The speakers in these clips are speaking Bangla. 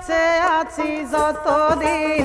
বেঁচে আছি যতদিন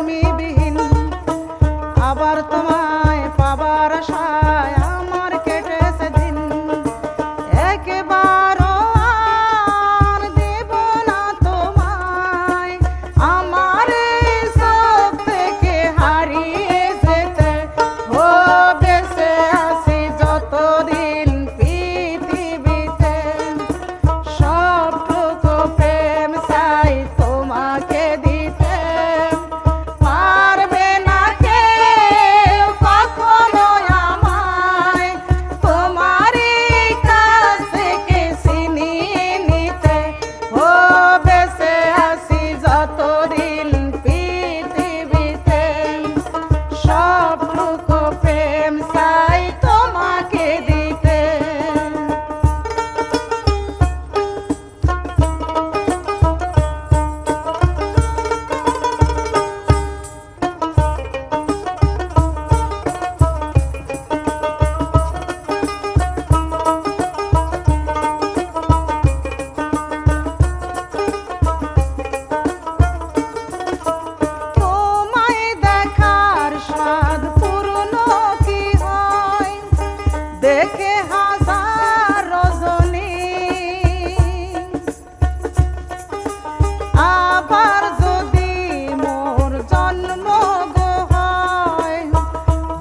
tell me.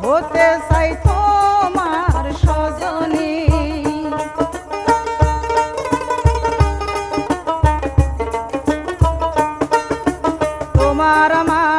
হতে চাই তোমার সজনী। তোমার আমার